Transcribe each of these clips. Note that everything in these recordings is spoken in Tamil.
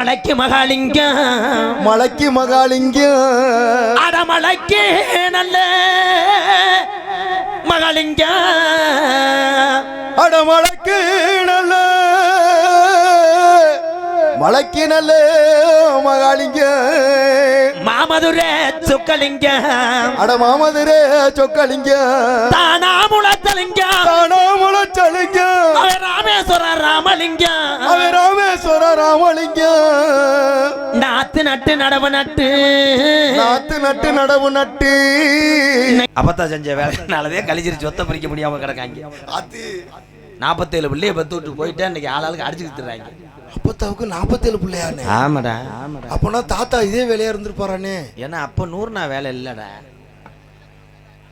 மலைக்கு மகாலிங்கம். மலைக்கு மகாலிங்கம். அட மலைக்கு நல்ல மகாலிங்கம். அட மலைக்கு நல்ல மலைக்கு நல்ல மகாலிங்கம் மாமதுரை சுக்கலிங்கம் அட மாமதுரே சொக்கலிங்கம் தானா முளத்தலிங்கம் தானாமல சலிங்கம் அவர் ராமேஸ்வர ராமலிங்கம் அவன் ராமேஸ்வர ராமலிங்கம் நாத்து நட்டு நடவு நட்டு. நாத்து நட்டு நடவு நட்டு. அப்பத்தான் செஞ்ச வேலைனாலதே கழிச்சிருச்சு சொத்த பிரிக்க முடியாம கிடக்காங்க. அது நாற்பத்தேழு பிள்ளைய பத்து விட்டு போயிட்டா இன்னைக்கு ஆளாளுக்கு அடிச்சுக்கிட்டு தர்றாங்க அப்பத்தாவுக்கு நாற்பத்தேழு பிள்ளையானே ஆமாடா. ஆமாடா அப்பனா தாத்தா இதே வேலையா இருந்திருப்பாரானே ஏன்னா அப்ப நூறு நான் வேலை இல்லடா.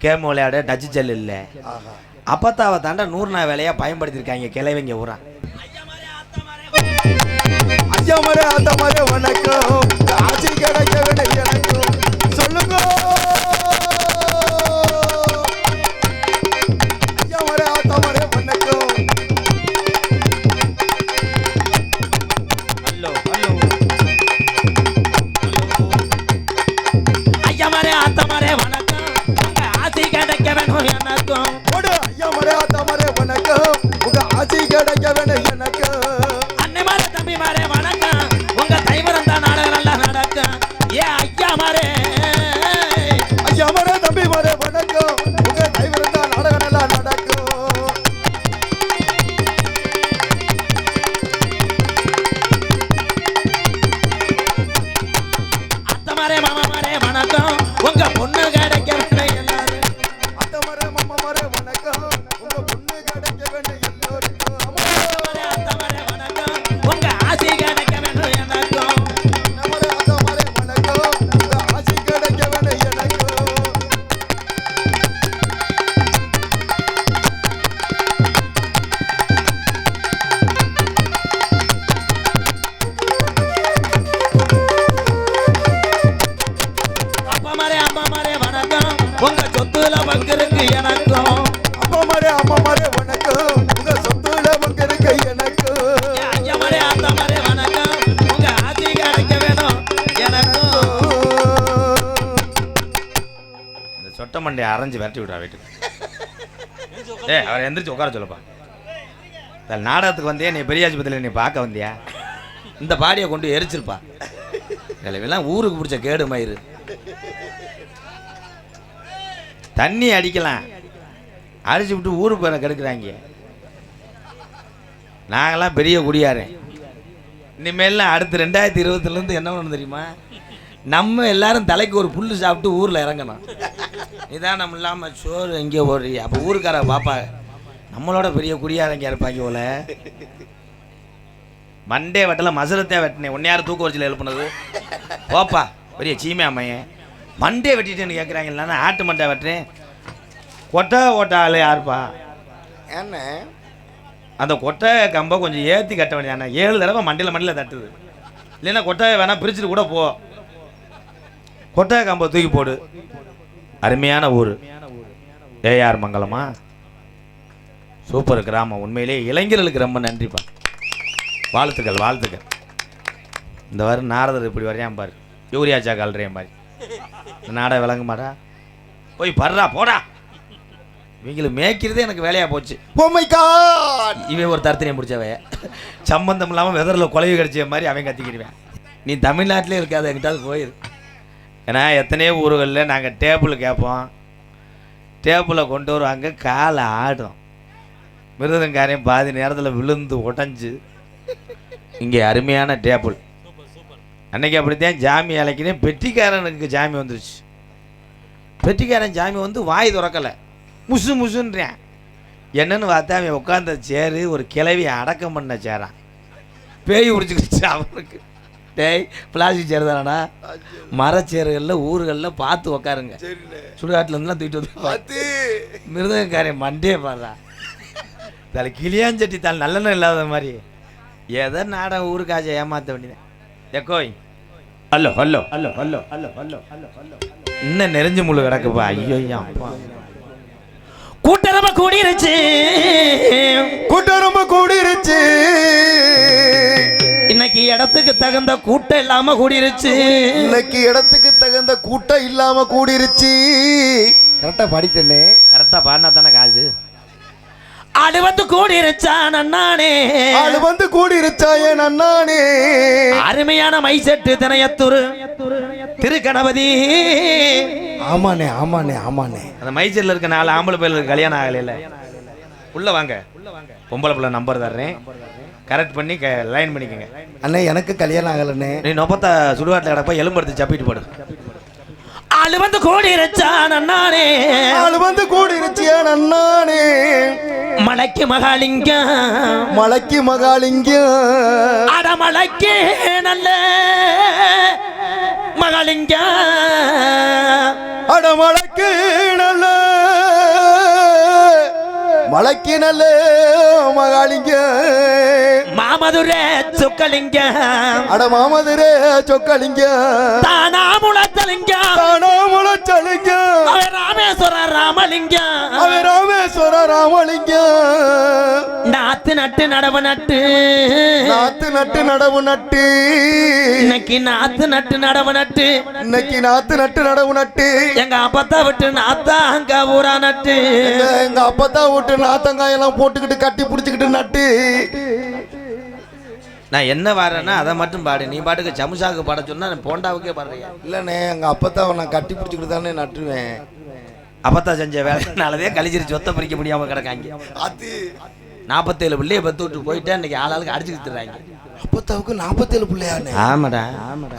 கேம் விளையாட டச்சு செல் இல்ல. அப்பத்தாவை தாண்டா நூறு நாள் வேலையா பயன்படுத்திருக்காங்க கிளைவங்க ஊரா. ஐயா மரே அந்த மரே வணக்கம். ஆட்சி கிடைக்க விட எனக்கும். சொல்லுங்க. ஆட்சி கிடைக்க விட எனக்கும் அன்னை மாரே தம்பி மாரே வணக்கம். உங்க தைவரம் தான் நாடகம் நல்லா நடக்கும். ஏ ஐயா மாரே ஐயா மரே தம்பி மரே வணக்கம். உங்க தைவரம் தான் நாடகம் நல்லா நடக்கும். அத்த மாரே மாமா. மண்டையை அரைஞ்சு விரட்டி விடுறா வீட்டுக்கு. ஏ அவரை எந்திரிச்சு உட்கார சொல்லப்பா. இந்த நாடகத்துக்கு வந்தியா? நீ பெரியாஸ்பத்திரியில் நீ பார்க்க வந்தியா? இந்த பாடியை கொண்டு எரிச்சிருப்பா. எல்லாம் ஊருக்கு பிடிச்ச கேடு மயிறு. தண்ணி அடிக்கலாம். அடிச்சு விட்டு ஊருக்கு பேரை கெடுக்கிறாங்க? நாங்கெல்லாம் பெரிய குடியாரேன் இனிமேல்லாம் அடுத்து ரெண்டாயிரத்தி இருபத்துலேருந்து என்ன பண்ணணும் தெரியுமா? நம்ம எல்லாரும் தலைக்கு ஒரு புல்லு சாப்பிட்டு ஊரில் இறங்கணும். இதான் நம்ம இல்லாமல் சோறு எங்கேயோ ஓடுறீ அப்போ ஊருக்கார பாப்பா நம்மளோட பெரிய குடியாரங்க இருப்பாங்க போல. மண்டே வெட்டல மசுரத்தே வெட்டினேன். உன்னை யார் தூக்க வரிச்சில் எழுப்புனது போப்பா பெரிய சீமை அம்மையன் மண்டே வெட்டிட்டேன்னு கேட்குறாங்க இல்லைன்னா ஆட்டு மண்டை வெட்டுறேன். கொட்டை ஓட்ட ஆள் யாருப்பா? என்ன? அந்த கொட்டை கம்பை கொஞ்சம் ஏற்றி கட்ட வேண்டியதானே ஏழு தடவை மண்டையில் மண்டையில் தட்டுது. இல்லைன்னா கொட்டையை வேணா பிரிச்சுட்டு கூட போ. கொட்டை கம்பை தூக்கி போடு. அருமையான ஊர். ஏஆர் மங்கலமா சூப்பர் கிராமம். உண்மையிலேயே இளைஞர்களுக்கு ரொம்ப நன்றிப்பா. வாழ்த்துக்கள் வாழ்த்துக்கள். இந்த வாரம் நாரதர் இப்படி வரையான் பாரு. யூரியா சாக்கு அல்றையன் பாரு. நாடா விளங்க மாட்டா போய் பர்றா போடா. இவங்களை மேய்க்கிறதே எனக்கு வேலையாக போச்சு. Oh God! இவன் ஒரு தரத்தினை முடிச்சவ சம்பந்தம் இல்லாமல் வெதரில் குலைவு கிடச்ச மாதிரி அவன் கத்திக்கிடுவேன். நீ தமிழ்நாட்டிலே இருக்காது எங்கிட்டாவது போயிரு. ஏன்னா எத்தனையோ ஊர்களில் நாங்கள் டேபிள் கேட்போம். டேபிளை கொண்டு வருவாங்க காலை ஆடும். மிருதங்காரையும் பாதி நேரத்தில் விழுந்து உடஞ்சி. இங்கே அருமையான டேபிள் அன்னைக்கு அப்படித்தான் ஜாமி அழைக்கிறேன். பெட்டிக்காரனுக்கு ஜாமி வந்துருச்சு. பெட்டிக்காரன் ஜாமி வந்து வாய் திறக்கலை. முசு முசுன்றேன். என்னன்னு பார்த்தா அவன் உட்காந்த சேரு ஒரு கிளவி அடக்கம் பண்ண சேரான் பேய் பிடிச்சிக்கிச்சு அவனுக்கு. டேய் பிளாஸ்டிக் சேர் தானடா. மரச்சேறுகளில் ஊர்களில் பார்த்து உக்காருங்க. சரிண்ணே. சுடுகாட்டில் இருந்துலாம் தூக்கிட்டு வந்து அது மிருதங்காரன் மண்டே பாடுறா தலை கிளியாஞ்சட்டி தால் நல்லெண்ணம் இல்லாத மாதிரி. ஏதோ நாடகம் ஊருக்காச்ச ஏமாத்த வேண்டியது எக்கோய் hello hello. Hello hello hello hello hello hello இன்னும் நெறிஞ்சு முள்ளு கிடக்குப்பா. ஐயோ அப்பா. கூட்டரமா கூடிருச்சு. கூட்டம் ரொம்ப கூடிருச்சு. இன்னைக்கு இடத்துக்கு தகுந்த கூட்டம் இல்லாம கூடிருச்சு. இன்னைக்கு இடத்துக்கு தகுந்த கூட்டம் இல்லாம கூடிருச்சு. கரெக்டா பாடிட்டேனே. கரெக்டா பாடினா தானே காசு? அது வந்து கூடிருச்சா நன்னானே ஆளு வந்து கூடிருச்சா என் அண்ணானே. அருமையான மைசெட்டு தினையத்தூர் திருக்கணபதி. ஆமாண்ணே ஆமாண்ணே ஆமாண்ணே. அந்த மைசூர்ல இருக்க நாலு ஆம்பளை பையலுக்கு கல்யாணம் ஆகலையில. உள்ள வாங்க. பொம்பளை பிள்ளை நம்பர் தர்றேன். கரெக்ட் பண்ணி லைன் பண்ணிக்கங்க. அண்ணே எனக்கு கல்யாணம் ஆகலண்ணே. நீ நொப்பத்த சுடுகாட்டில் கிடப்ப எலும்படுத்து சப்பிட்டு போடு. ஆளு வந்து கோடி ரச்சான் அண்ணானே. ஆளு வந்து கூடிருச்சு என் அண்ணானே. மலைக்கு மகாலிங்கம். மலைக்கு மகாலிங்கம். அட மலைக்கு நல்ல மகாலிங்கம். அட மலைக்கு நல்ல மகாலிங்கம் மாமதுரை சுக்கலிங்கம் அட மாமதுரே சொக்கலிங்கம் தானா முளத்தலிங்கம் தானா முளைச்சலிங்கம் அவன் ராமேஸ்வரர் ராமலிங்கம் அவன் ராமேஸ்வர ராமலிங்கம் நாத்து நட்டு நடவு நட்டு நாத்து நட்டு நடவு நட்டு இன்னைக்கு நாத்து நட்டு நடவு நட்டு இன்னைக்கு நாத்து நட்டு நடவு நட்டு எங்க அப்பத்தா விட்டு நாத்தா அங்க ஊரா நட்டு எங்க அப்பத்தா விட்டு நாத்தங்காயெல்லாம் போட்டுக்கிட்டு கட்டி பிடிச்சிக்கிட்டு நட்டு நான் என்ன பாடுறேன்னா அதை மட்டும் பாடு. நீ பாட்டுக்கு சமுசாவுக்கு பாட சொன்னா நான் போண்டாவுக்கே பாடுறியா இல்லண்ணே எங்க அப்பத்தாவை நான் கட்டி பிடிச்சிக்கிட்டு தானே நட்டுவேன். அப்பத்தா செஞ்ச வேலைனாலதே கழிச்சிரு சொத்தை பிரிக்க முடியாம கிடக்காங்க. அது நாற்பத்தேழு பிள்ளைய பத்து விட்டு போயிட்டா இன்னைக்கு ஆளாளுக்கு அடிச்சுக்கிட்டு தர்றாங்க அப்பத்தாவுக்கு நாற்பத்தேழு பிள்ளையாண்ணே. ஆமாடா.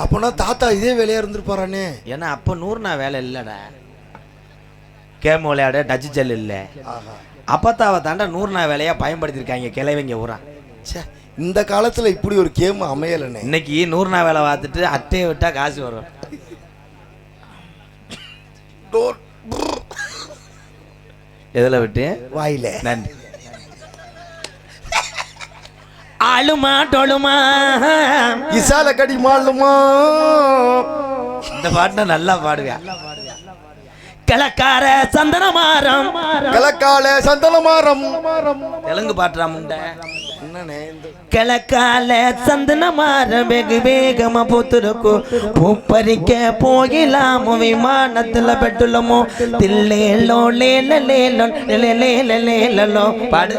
அப்பனா தாத்தா இதே வேலையா இருந்திருப்பாரானே ஏன்னா அப்போ நூறு நாள் வேலை இல்லைடா. கேம் விளையாட டச்சு செல் இல்லை. அப்பத்தாவை தாண்டா நூறு நாள் வேலையா பயன்படுத்தியிருக்காங்க கிளைவங்க ஊரா. ச்சே இந்த காலத்துல இப்படி ஒரு கேம் அமையலண்ணே. இன்னைக்கு நூறு நாள் வேலை பார்த்துட்டு அட்டையை விட்டா காசு வரும். எதில் விட்டு? வாயில. நன்றி. ஆளுமா டொழுமா? இசால கடி மாளுமா? இந்த பாட்டு நல்லா பாடுவேன் கிழக்கார சந்தனமாரம் கிழக்கால சந்தனமாரம் தெலுங்கு பாட்டுறா இந்த கிழக்கால சந்தனமாரம் வெகு வேகமா பூத்துருக்கு பூப்பறிக்க போகலாமோ விமானத்துல பெட்டுலமோ தில்லேலோ லேல லேலோ லேல லேலோ பாடு.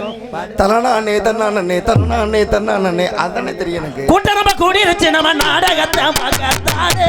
தலனானே தன்னானே தன்னானே தன்னானே அதானே தெரியும் எனக்கு. கூட்ட நம்ம கூடிருச்சு நம்ம நாடகத்தை பார்க்கத்தாடே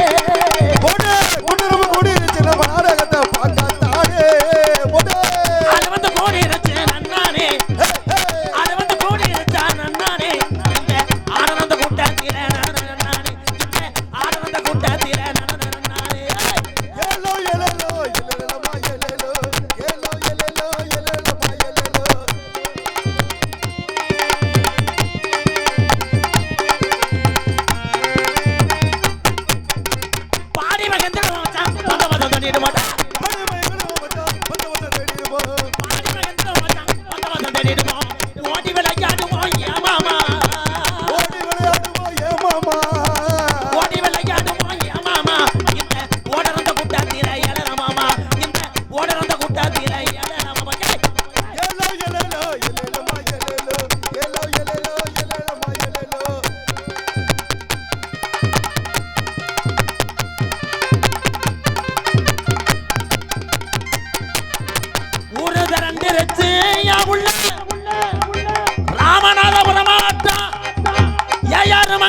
பத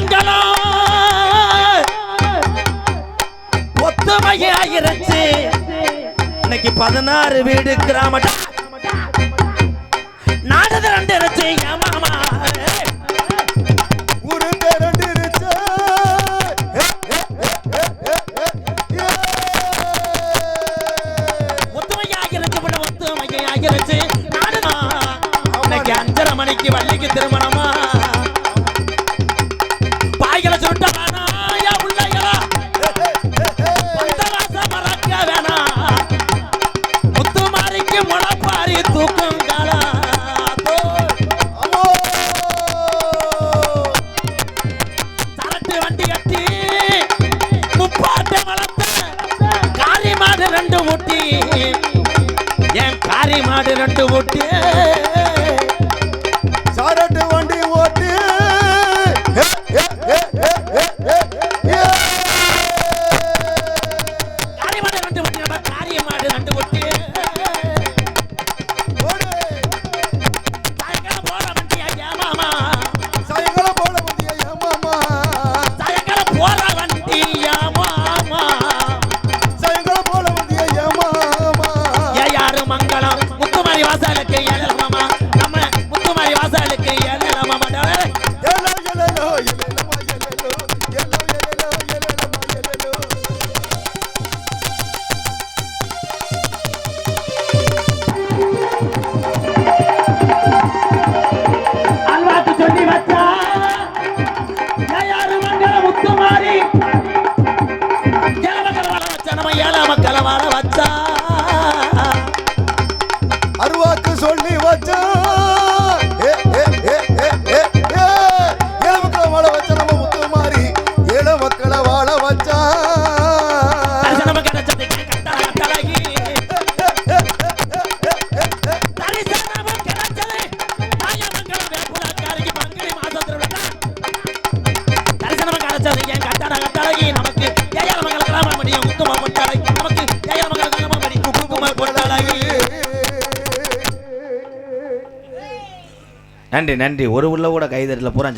மங்கலம் ஒத்துமையாயிருச்சு இன்னைக்கு பதினாறு வீடு கிராம நாடு திரண்டிருச்சு யா மாமா. மணிக்கு வள்ளிக்கு திருமணமா. மாடு ரெண்டு முட்டி நன்றி நன்றி. ஒரு உள்ள கூட கைதறல பூரா